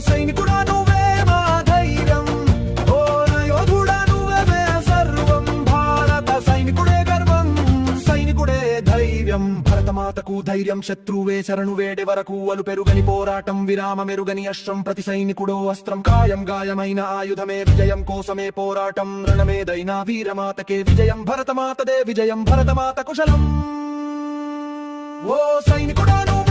సైనికుడా నువ్వే మా ధైర్యం. ఓ యోధుడా నువ్వే సర్వం. భారత సైనికుడే గర్వం సైనికుడే ధైర్యం. భరతమాతకు ధైర్యం శత్రువే శరణు వేడే వరకు అలు పెరుగని పోరాటం విరామ మెరుగని అశ్రం ప్రతి సైనికుడో అస్త్రం. కాయం గాయమైన ఆయుధమే విజయం కోసమే పోరాటం రణమేదైనా వీరమాతకే విజయం. భరతమాతదే విజయం భరతమాత కుశలం. ఓ సైనికుడా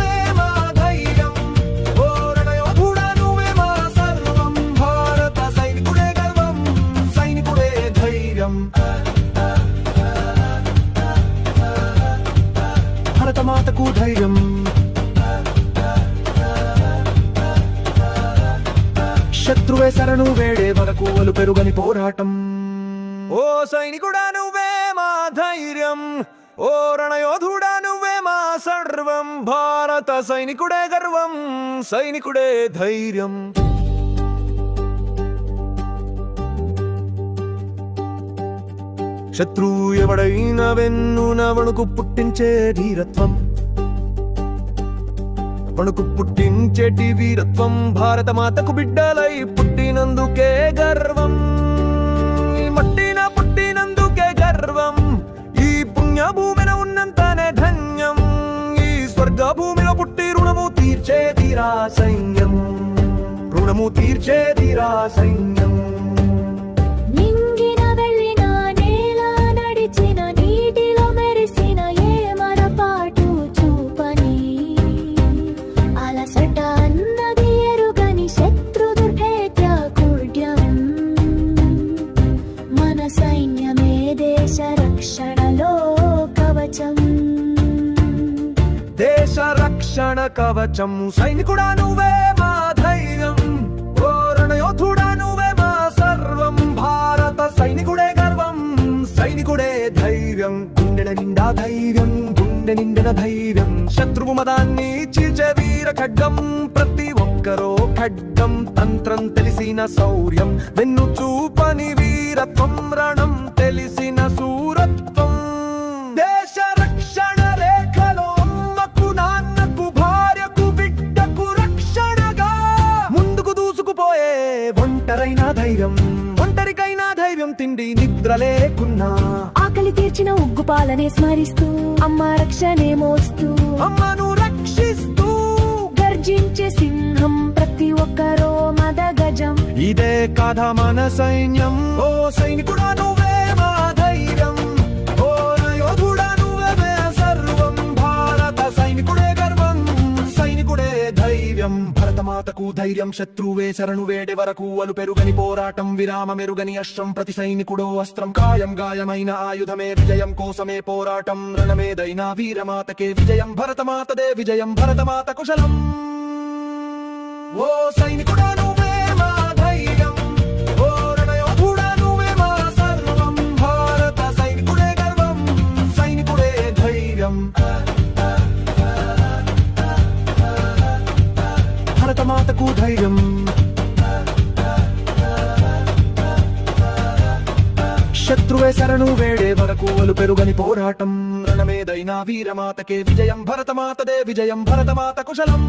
భరతమాతకు ధైర్యం. శత్రువే శరణు వేడే వరకు వలు పెరుగని పోరాటం. ఓ సైనికుడా నువ్వే మా ధైర్యం. ఓ రణయోధుడా నువ్వే మా సర్వం. భారత సైనికుడే గర్వం సైనికుడే ధైర్యం. శత్రువు ఎవడైనా వెన్నున వణుకు పుట్టించే ధీరత్వం వణుకు పుట్టించేటి వీరత్వం భారత మాతకు బిడ్డలై పుట్టినందుకే గర్వం. ఈ మట్టిన పుట్టినందుకే గర్వం. ఈ పుణ్య భూమిన ఉన్నంతనే ధన్యం. ఈ స్వర్గ భూమిలో పుట్టి రుణము తీర్చే తీరా సైన్యం. రుణము తీర్చే తీరా సైన్యం. రక్షణ కవచం సైనికుడా నువ్వే మా ధైర్యం. ఓ రణయోధుడా నువ్వే మా సర్వం. భారత సైనికుడే గర్వం. సైనికుడే ధైర్యం. గుండెల నిండా ధైర్యం. గుండె నిండిన ధైర్యం. శత్రువు మదాన్ని చీల్చే వీర ఖడ్గం. ప్రతి ఒక్కరో ఖడ్గం. తంత్రం తెలిసిన శౌర్యం. వెన్ను చూపని వీరత్వం రణ. ధైర్యం. ఒంటరికైనా ధైర్యం తిండి నిద్ర లేకున్నా. ఆకలి తీర్చిన ఉగ్గు పాలనే స్మరిస్తూ అమ్మ రక్షణే మోస్తూ. అమ్మను రక్షిస్తూ. గర్జించే సింహం ప్రతి ఒక్కరో మద గజం ఇదే కథ మన సైన్యం. ఓ సైనికుడా నువ్వే మా భరతమాతకు ధైర్యం శత్రువే శరణు వేడే వరకు అలు పెరుగని పోరాటం విరామ మెరుగని అశ్రం ప్రతి సైనికుడో అస్త్రం. కాయం గాయమైన ఆయుధమే విజయం కోసమే పోరాటం. రణమేదైనా వీరమాతకే విజయం. భరతమాతదే విజయం. భరతమాత కుశలం. ఓ మాటకు ధైర్యం. శత్రువే శరణు వేడే వరకు వలు పెరుగని పోరాటం. రణమేదైనా వీరమాతకే విజయం భరతమాతదే విజయం భరతమాత కుశలం.